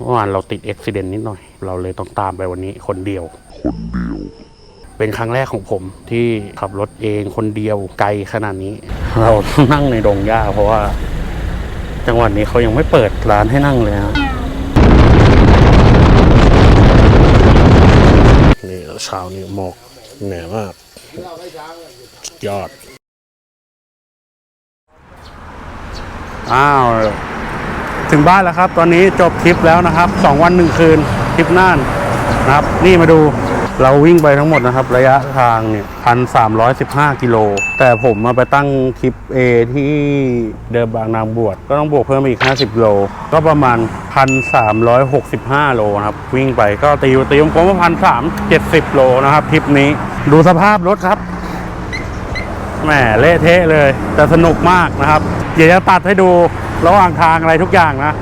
เมื่อวานเราติดอุบิเหตุนิดหน่อย เราเลยต้องตามไปวันนี้คนเดียว เป็นครั้งแรกของผมที่ขับรถเองคนเดียวไกลขนาดนี้ เรานั่งในดงหญ้าเพราะว่า จังหวัดนี้เขายังไม่เปิดร้านให้นั่งเลยฮะนี่เช้านี้หมอกเหนื่อยมากสุดยอด อ้าว ถึงบ้านแล้วครับ ตอนนี้จบทริปแล้วนะครับสองวันหนึ่งคืนทริปน่านนะครับ นี่มาดูเราวิ่งไปทั้งหมดนะครับ ระยะทางเนี่ยพันสามร้อยสิบห้ากิโล แต่ผมมาไปตั้งทริป A ที่เดิมบางนางบวชก็ต้องบวกเพิ่มอีก50โล ก็ประมาณ1,365โลนะครับ วิ่งไปก็ตีตีวงกลมว่าพันสามเจ็ดสิบโลนะครับทริปนี้ดูสภาพรถครับแหมเละเทะเลย แต่สนุกมากนะครับ เดี๋ยวจะตัดให้ดู ระหว่างทางอะไรทุกอย่างนะ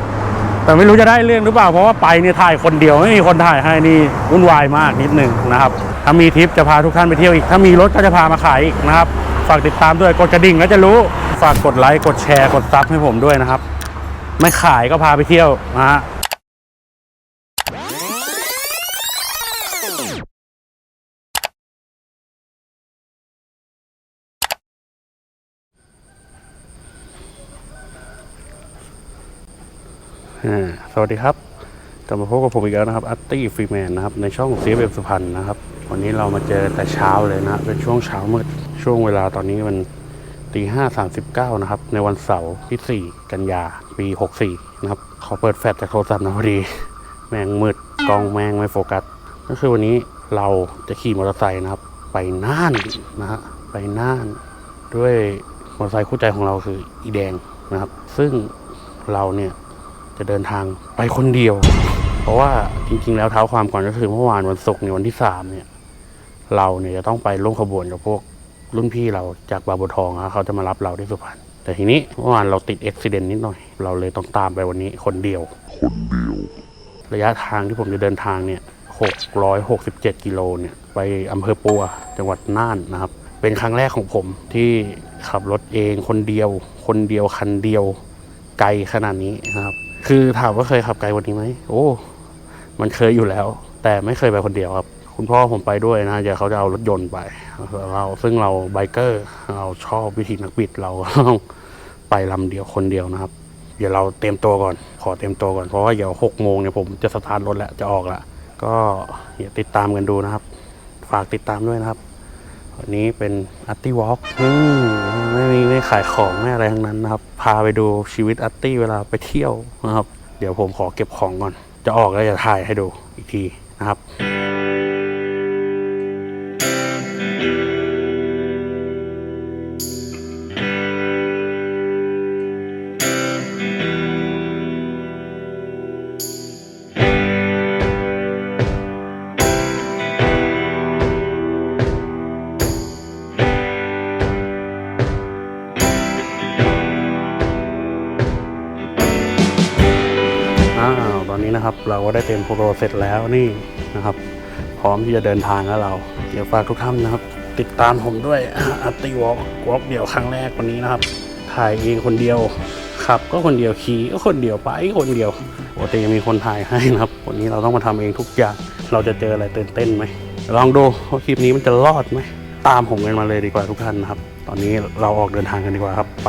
แต่ไม่รู้จะได้เรื่องหรือเปล่า เพราะว่าไปเนี่ยถ่ายคนเดียวไม่มีคนถ่ายให้นี่วุ่นวายมากนิดหนึ่งนะครับ ถ้ามีทริปจะพาทุกท่านไปเที่ยวอีก ถ้ามีรถก็จะพามาขายอีกนะครับ ฝากติดตามด้วยกดกระดิ่งแล้วจะรู้ ฝากกดไลค์กดแชร์กดซับให้ผมด้วยนะครับ ไม่ขายก็พาไปเที่ยวนะฮะ สวัสดีครับกลับมาพบกับผมอีกแล้วนะครับ อัตตี้ฟรีแมนนะครับ ในช่องเซฟเอฟสุพรรณนะครับ วันนี้เรามาเจอแต่เช้าเลยนะ เป็นช่วงเช้ามืด ช่วงเวลาตอนนี้มันตีห้าสามสิบเก้านะครับ ในวันเสาร์ที่สี่กันยาปีหกสี่นะครับ ขอเปิดแฟลชจากโทรศัพท์นะพอดี แมงมืด กล้องแมงไม่โฟกัส ก็คือวันนี้เราจะขี่มอเตอร์ไซค์นะครับ ไปน่านนะฮะ ไปน่านด้วยมอเตอร์ไซค์คู่ใจของเราคืออีแดงนะครับ ซึ่งเราเนี่ย จะเดินทางไปคนเดียว เพราะว่าจริง ๆ แล้วเท้าความก่อนก็คือเมื่อวานวันศุกร์ในวันที่สามเนี่ย เราเนี่ยจะต้องไปร่วมขบวนกับพวกรุ่นพี่เราจากบาบัวทองนะเขาจะมารับเราที่สุพรรณแต่ทีนี้เมื่อวานเราติดอุบิเหตุนิดหน่อย เราเลยต้องตามไปวันนี้คนเดียวระยะทางที่ผมจะเดินทางเนี่ย667 กิโลเนี่ย ไปอำเภอปัวจังหวัดน่านนะครับ เป็นครั้งแรกของผมที่ขับรถเองคนเดียว คนเดียวคันเดียว ไกลขนาดนี้นะครับ คือถามว่าเคยขับไกลกว่านี้ไหมโอ้ มันเคยอยู่แล้ว แต่ไม่เคยไปคนเดียวครับ คุณพ่อผมไปด้วยนะเดี๋ยวเขาจะเอารถยนต์ไปเราซึ่งเราไบเกอร์เราชอบวิธีนักบิดเราต้องไปลำเดียวคนเดียวนะครับ เดี๋ยวเราเตรียมตัวก่อน ขอเตรียมตัวก่อนเพราะว่าเดี๋ยวหกโมงเนี่ยผมจะสตาร์ทรถแล้วจะออกล้วก็เดี๋ยวติดตามกันดูนะครับ ฝากติดตามด้วยนะครับวันนี้เป็นอาร์ตี้วอล์กไม่มี ได้ขายของไม่อะไรทั้งนั้นนะครับ พาไปดูชีวิตอาร์ตี้เวลาไปเที่ยวนะครับ เดี๋ยวผมขอเก็บของก่อน จะออกแล้วจะถ่ายให้ดูอีกทีนะครับ ราก็ได้เตรียมโปรเสร็จแล้วนี่นะครับ พร้อมที่จะเดินทางแล้วเรา เดี๋ยวฝากทุกท่านนะครับ ติดตามผมด้วยอัตติวอล์กวอล์กเดี่ยวครั้งแรกวันนี้นะครับ ถ่ายเองคนเดียวขับ ก็คนเดียวขี่ก็คนเดียวไปคนเดียวปกติยังมีคนถ่ายให้นะครับ วันนี้เราต้องมาทำเองทุกอย่าง เราจะเจออะไรตื่นเต้นไหมลองดูว่าคลิปนี้มันจะรอดไหมตามผมกันมาเลยดีกว่าทุกท่านนะครับ ตอนนี้เราออกเดินทางกันดีกว่าครับไป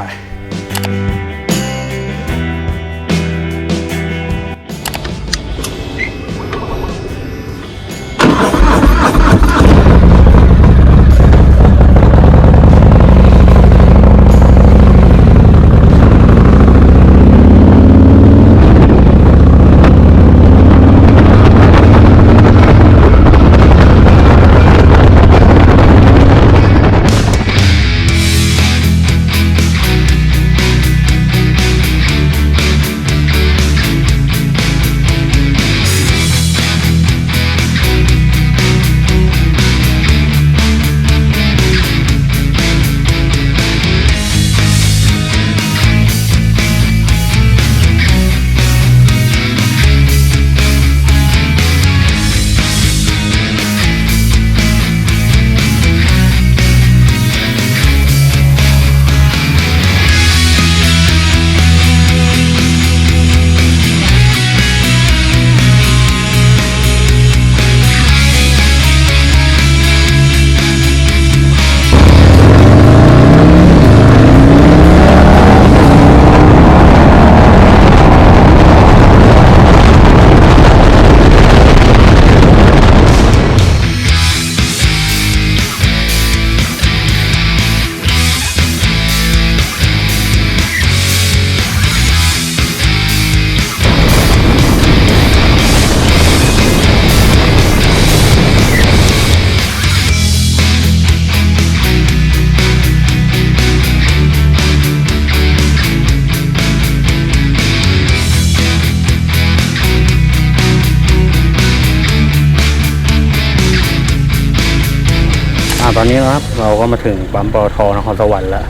นี้นะครับ เราก็มาถึงปั๊มปตทนครสวรรค์แล้ว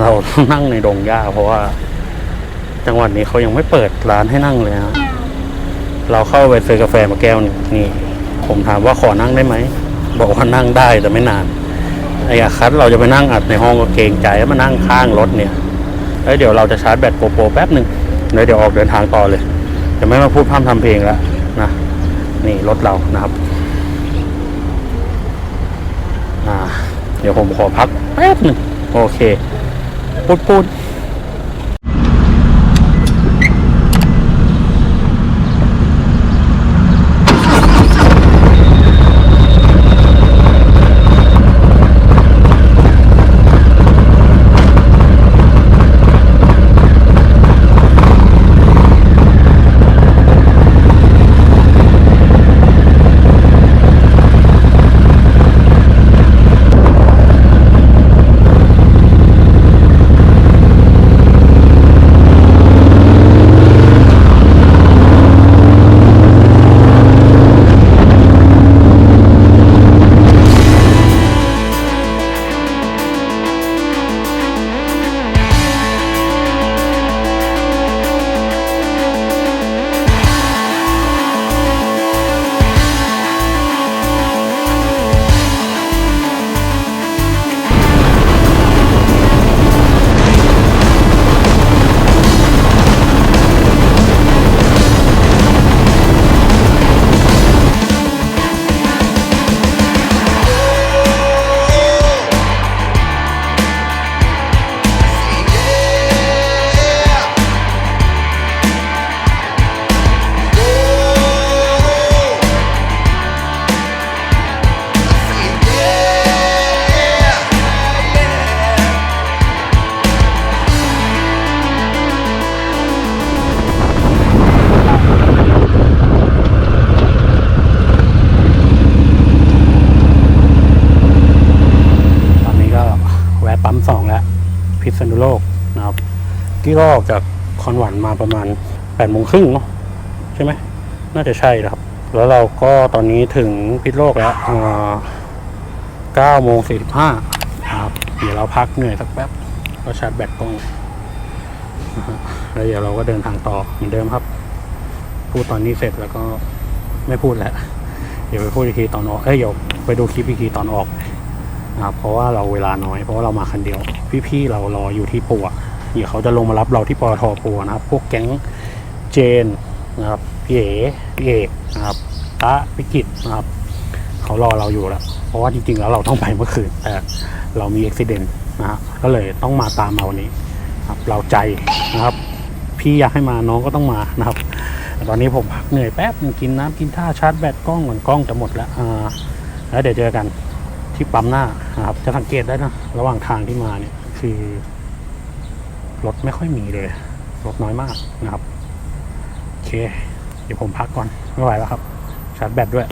เรานั่งในดงหญ้าเพราะว่า จังหวัดนี้เขายังไม่เปิดร้านให้นั่งเลยนะเราเข้าไปซื้อกาแฟมาแก้วนึงนี่ ผมถามว่าขอนั่งได้ไหม บอกว่านั่งได้แต่ไม่นานไอ้คัสเราจะไปนั่งอัดในห้องก็เกรงใจแล้วมานั่งข้างรถเนี่ยแล้วเดี๋ยวเราจะชาร์จแบตโกโปแป๊บหนึ่งแล้วเดี๋ยวออกเดินทางต่อเลยจะไม่มาพูดพร่ำทำเพลงแล้วนะนี่รถเรานะครับ อ่า เดี๋ยวผมขอพักแป๊บหนึ่งโอเค พูดพูด กี้ก็ออกจากคอนหวันมาประมาณแปดโมงครึ่งเนาะใช่ไหมน่าจะใช่ครับ แล้วเราก็ตอนนี้ถึงพิษโลกแล้วเก้าโมงสี่สิบห้าครับเดี๋ยวเราพักเหนื่อยสักแป๊บก็ชาร์จแบตกล้องนะฮะแล้วเดี๋ยวเราก็เดินทางต่อเหมือนเดิมครับ พูดตอนนี้เสร็จแล้วก็ไม่พูดแล้วเดี๋ยวไปพูดอีกทีตอนออกเอ้ยเดี๋ยวไปดูคลิปอีกทีตอนออกนะครับเพราะว่าเราเวลาน้อยเพราะว่าเรามาคันเดียว พี่ๆเรารออยู่ที่ปัว เดี๋ยวเขาจะลงมารับเราที่ปตทปัวนะครับ พวกแก๊งเจนนะครับพี่เอ๋พี่เอกนะครับตะพิกิจนะครับ เขารอเราอยู่แล้ว เพราะว่าจริงๆแล้วเราต้องไปเมื่อคืนแต่เรามีอุบิเหตุนะฮะก็เลยต้องมาตามมาวันนี้ครับเราใจนะครับ พี่อยากให้มาน้องก็ต้องมานะครับแต่ตอนนี้ผมพักเหนื่อยแป๊บนึงกินน้ำกินท่าชาร์จแบตกล้องก่อนกล้องจะหมดแล้วอ่าแล้วเดี๋ยวเจอกันที่ปั๊มหน้านะครับ จะสังเกตได้นะ ระหว่างทางที่มาเนี่ยคือ รถไม่ค่อยมีเลย รถน้อยมากนะครับ โอเค เดี๋ยวผมพักก่อน ไม่ไหวแล้วครับ ชาร์จแบตด้วย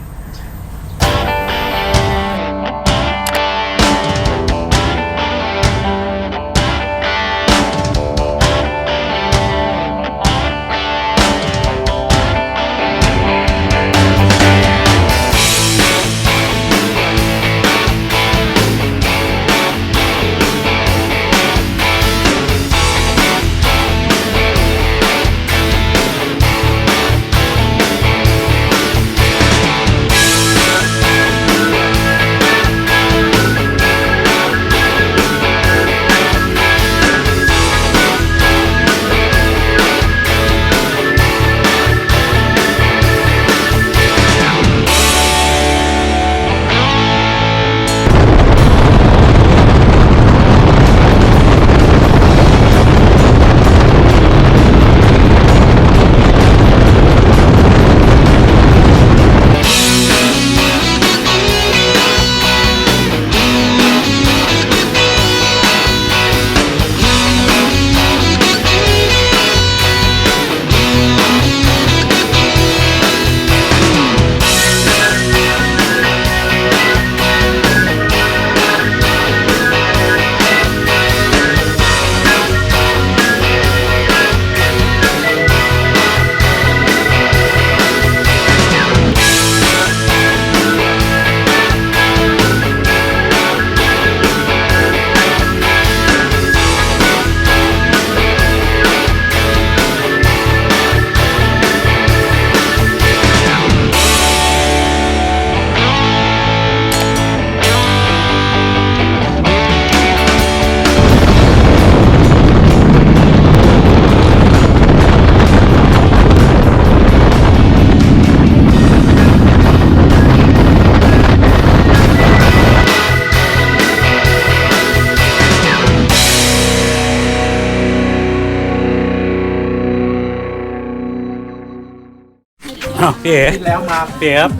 าวพี่เอ๋ที่แล้วมาพี่เอ๋ครับ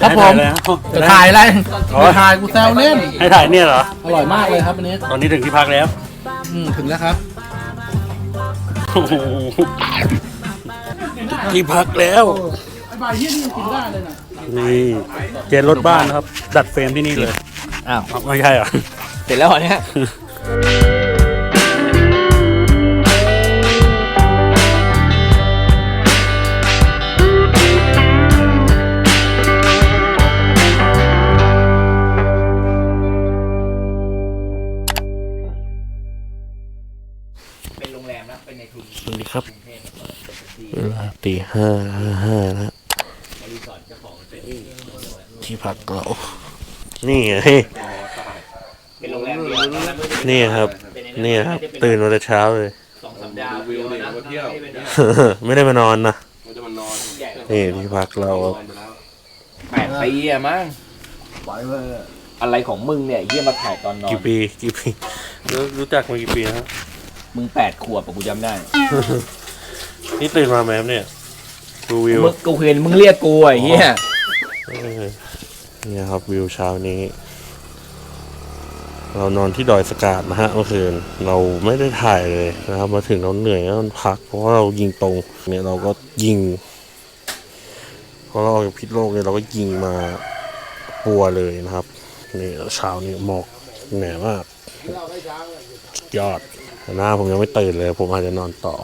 ครับผม ให้ถ่ายเลยนะจะถ่ายอะไรอ๋อจะถ่ายกูแซวเล่น ให้ถ่ายเนี่ยเหรอ อร่อยมากเลยครับอันนี้ตอนนี้ถึงที่พักแล้ว อืมถึงแล้วครับ โอ้โหที่พักแล้วไอ้ใบเฮี้ยนี่ยังกินได้เลยนะนี่เจนรถบ้านนะครับ ดัดเฟรมที่นี่เลย อ้าวอ้าวไม่ใช่เหรอ เสร็จแล้วเหรอเนี่ย ห้าห้าห้านะที่พักเรา นี่ไงเป็นโรงแรมเดียวตอนนั้นไม่ได้นี่ครับ นี่ครับ ตื่นมาแต่เช้าเลยสองสามดาววิวเนี่ยมาเที่ยวไม่ได้มานอนนะนี่ที่พักเราแปดปีอะมั้งอะไรของมึงเนี่ยเยี่ยมาถ่ายตอนนอน กี่ปี กี่ปี รู้รู้จักมากี่ปีฮะมึงแปดขวบอะกูจำได้ นี่ตื่นมาไหมครับเนี่ย ดูวิวมึงกูเห็นมึงเรียกกูไอ้เหี้ยเออเนี่ยครับวิวเช้านี้ เรานอนที่ดอยสกาดนะฮะเมื่อคืนเราไม่ได้ถ่ายเลยนะครับ มาถึงเราเหนื่อยแล้วมันพัก เพราะว่าเรายิงตรง เนี่ยเราก็ยิงพอเราออกจากพิษโลกเนี่ยเราก็ยิงมาปัวเลยนะครับนี่เช้านี้หมอกเหนื่อยมากสุดยอดแต่หน้าผมยังไม่ตื่นเลย ผมอาจจะนอนต่อ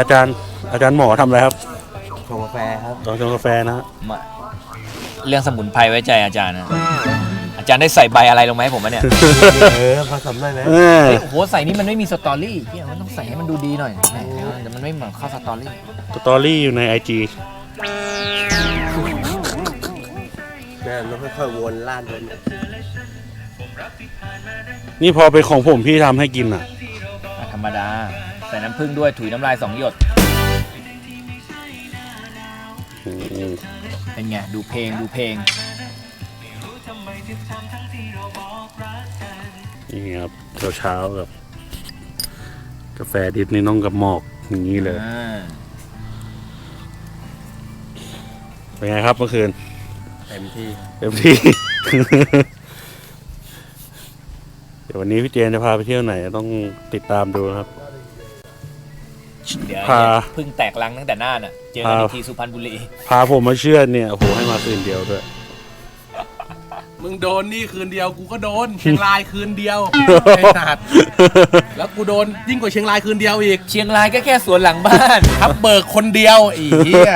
อาจารย์อาจารย์หมอทำอะไรครับชงกาแฟครับตอนชงกาแฟนะฮะมาเรื่องสมุนไพรไว้ใจอาจารย์นะอาจารย์ได้ใส่ใบอะไรลงไหมาให้ผมอะเนี่ยเออผสมได้ไหมเฮ้ยโอ้โหใส่นี่มันไม่มีสตอรี่เหี้ยมันต้องใส่ให้มันดูดีหน่อยแหมเดี๋ยวมันไม่เหมือนเข้าสตอรี่ สตอรี่อยู่ในไอจีแม่แล้วค่อยๆวนลาดวนนี่พอเป็นของผมพี่ทำให้กินอะอะธรรมดา ใส่น้ำผึ้งด้วยถุยน้ำลายสองหยดอืมเป็นไง ดูเพลงดูเพลง นี่ครับเช้าเช้าๆกับกาแฟดิบนี่น้องกับหมอกอย่างนี้เลย อ่า เป็นไงครับเมื่อคืนเต็มที่เต็มที่ เดี๋ยววันนี้พี่เจนจะพาไปเที่ยวไหนต้องติดตามดูนะครับ เดี๋ยวพา เพึ่งแตกลังตั้งแต่หน้าน่ะ เจอกันอีกทีสุพรรณบุรี พาผมมาเชื่อดเนี่ยโอ้โหให้มาคืนเดียวด้วย มึงโดนนี่คืนเดียวกูก็โดน เชียงรายคืนเดียวไอ้สัตว์แล้วกูโดนยิ่งกว่าเชียงรายคืนเดียวอีกเชียงรายก็แค่สวนหลังบ้าน ทับเบิกคนเดียวอีเหี้ย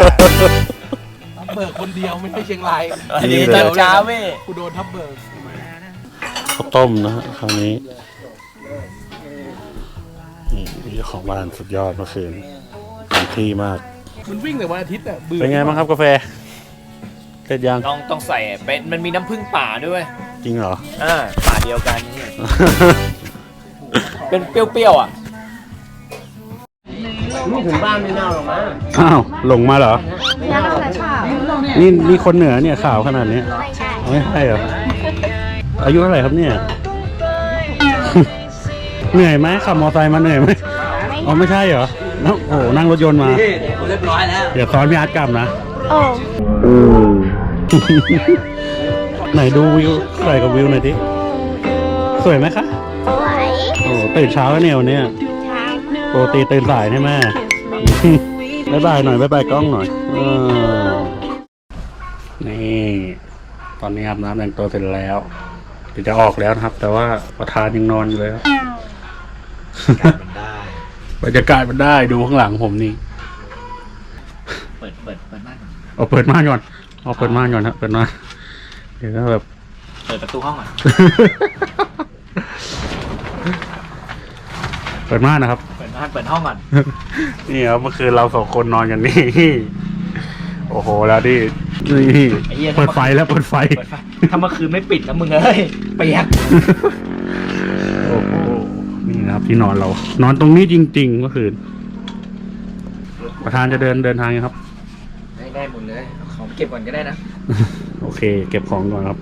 ทับเบิกคนเดียวไม่ใช่เชียงรายอันนี้นี่เลยตอนเช้าเว้ย กูโดนทับเบิกข้าวต้มนะฮะคราวนี้ นี่เจ้าของบ้านสุดยอดเมื่อคืนเต็มที่มาก มันวิ่งแต่วันอาทิตย์อะเบื่อเป็นไงบ้างครับกาแฟเสร็จยังต้องต้องใส่เป็นมันมีน้ำผึ้งป่าด้วยจริงเหรอ อ่าป่าเดียวกันเนี่ยเป็นเปรี้ยวๆอะลูกถึงบ้านไม่เน่าหรอกมั้งอ้าวหลงมาเหรอ ยังแต่เช้านี่นี่คนเหนือเนี่ยข่าวขนาดนี้ไม่ใช่ไม่ใช่เหรออายุเท่าไหร่ครับเนี่ย เหนื่อยไหมขับมอเตอร์ไซค์มาเหนื่อยไหมอ๋อไม่ใช่เหรอนั่งโอ้โหนั่งรถยนต์มาเรียบร้อยแล้ว เดี๋ยวซ้อนพี่อาร์ตกลับนะ โอ้ไหนดูวิวใส่กับวิวหน่อยดิ สวยไหมคะสวยโอ้ตื่นเช้าแล้วเนี่ยวันเนี้ยเช้าปกติตื่นสายใช่ไหมบายบายหน่อยบายบายกล้องหน่อยเออนี่ ตอนนี้อาบน้ำแต่งตัวเสร็จแล้วเดี๋ยวจะออกแล้วนะครับ แต่ว่าประธานยังนอนอยู่เลยครับ ได้ บรรยากาศมันได้ดูข้างหลังผมนี่เปิดเปิดเปิดม่านเอาเปิดม่านก่อนเอาเปิดม่านก่อนครับเปิดม่านเดี๋ยวก็แบบ เปิดประตูห้องอะเปิดม่านนะครับ เปิดม่านเปิดห้องก่อนนี่ครับเมื่อคืนเราสองคนนอนกันนี่ โอ้โหแล้วดินี่ไอ้เหี้ยเปิดไฟแล้วเปิดไฟ เปิดไฟถ้าเมื่อคืนไม่ปิดนะมึงเอ้ยเปียก โอ้โหนี่นะ นะครับ ที่นอนเรา นอนตรงนี้จริงๆเมื่อคืน ประธานจะเดินเดินทางยังครับ ได้ได้หมดเลยเอาของเก็บก่อนก็ได้นะ โอเค เก็บของก่อนครับ